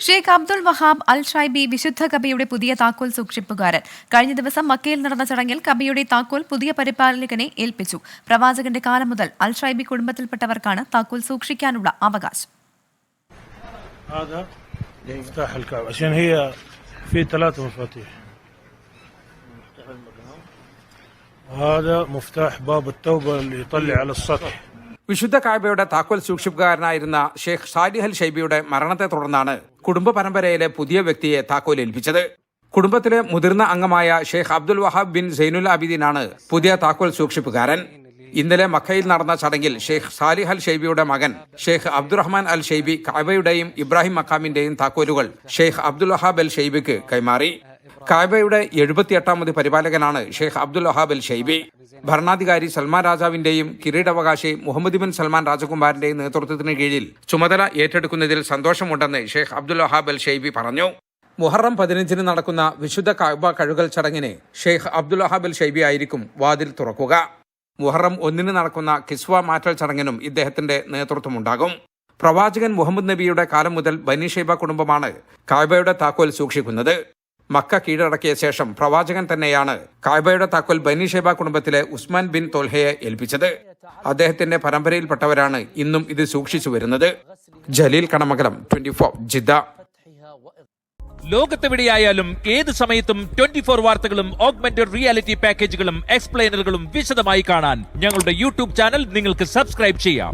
ഷെയ്ഖ് അബ്ദുൾ വഹാബ് അൽ ഷൈബി വിശുദ്ധ കബയുടെ പുതിയ താക്കോൽ സൂക്ഷിപ്പുകാരൻ കഴിഞ്ഞ ദിവസം മക്കയിൽ നടന്ന ചടങ്ങിൽ കബയുടെ താക്കോൽ പുതിയ പരിപാലകനെ ഏൽപ്പിച്ചു പ്രവാചകന്റെ കാലം മുതൽ അൽ ഷൈബി കുടുംബത്തിൽപ്പെട്ടവർക്കാണ് താക്കോൽ സൂക്ഷിക്കാനുള്ള അവകാശം هذا مفتاح الكعبة عشان هي في ثلاثة مفاتيح وهذا مفتاح باب التوبة اللي يطلع على السطح വിശുദ്ധ കായബയുടെ താക്കോൽ സൂക്ഷിപ്പുകാരനായിരുന്ന ഷെയ്ഖ് സാലിഹൽ ഷൈബിയുടെ മരണത്തെ തുടർന്നാണ് കുടുംബ പരമ്പരയിലെ പുതിയ വ്യക്തിയെ താക്കോൽ ഏൽപ്പിച്ചത്. കുടുംബത്തിലെ മുതിർന്ന അംഗമായ Sheikh Abdul Wahab bin Zainul അബിദീനാണ് പുതിയ താക്കോൽ സൂക്ഷിപ്പുകാരൻ. ഇന്നലെ മക്കയിൽ നടന്ന ചടങ്ങിൽ ഷെയ്ഖ് സാലിഹ് അൽ ഷെയ്ബിയുടെ മകൻ ഷെയ്ഖ് അബ്ദുറഹ്മാൻ അൽ ഷെയ്ബി കായബയുടെയും ഇബ്രാഹിം മക്കാമിന്റെയും താക്കോലുകൾ ഷെയ്ഖ് അബ്ദുൽ വഹാബ് അൽ ഷെയ്ബിക്ക് കൈമാറി. കായബയുടെ എഴുപത്തിയെട്ടാമത് പരിപാലകനാണ് ഷെയ്ഖ് അബ്ദുൽ വഹാബ് അൽ ഷൈബി ഭരണാധികാരി സൽമാൻ രാജാവിന്റെയും കിരീടാവകാശി മുഹമ്മദ് ബിൻ സൽമാൻ രാജകുമാരന്റെയും നേതൃത്വത്തിന് കീഴിൽ ചുമതല ഏറ്റെടുക്കുന്നതിൽ സന്തോഷമുണ്ടെന്ന് ഷെയ്ഖ് അബ്ദുൽ വഹാബ് അൽ ഷൈബി പറഞ്ഞു. മുഹറം പതിനഞ്ചിന് നടക്കുന്ന വിശുദ്ധ കാബ കഴുകൽ ചടങ്ങിന് ഷെയ്ഖ് അബ്ദുൽ വഹാബ് അൽ ഷൈബി ആയിരിക്കും വാതിൽ തുറക്കുക. മുഹറം ഒന്നിന് നടക്കുന്ന കിസ്വ മാറ്റൽ ചടങ്ങിനും ഇദ്ദേഹത്തിന്റെ നേതൃത്വമുണ്ടാകും. പ്രവാചകൻ മുഹമ്മദ് നബിയുടെ കാലം മുതൽ ബനി ഷൈബ കുടുംബമാണ് കാബയുടെ താക്കോൽ സൂക്ഷിക്കുന്നത്. മക്ക കീഴടക്കിയ ശേഷം പ്രവാചകൻ തന്നെയാണ് കാബയുടെ താക്കോൽ ബനി ഷൈബ കുടുംബത്തിലെ ഉസ്മാൻ ബിൻ തോൽഹയെ ഏൽപ്പിച്ചത്. അദ്ദേഹത്തിന്റെ പരമ്പരയിൽപ്പെട്ടവരാണ് ഇന്നും ഇത് സൂക്ഷിച്ചു വരുന്നത്. Jaleel Kanamakalam twenty four Jeddah. ലോകത്തെവിടെയായാലും ഏത് സമയത്തും ട്വന്റി ഫോർ വാർത്തകളും ഓഗ്മെന്റഡ് റിയാലിറ്റി പാക്കേജുകളും എക്സ്പ്ലെയിനറുകളും വിശദമായി കാണാൻ ഞങ്ങളുടെ യൂട്യൂബ് ചാനൽ നിങ്ങൾക്ക് സബ്സ്ക്രൈബ് ചെയ്യാം.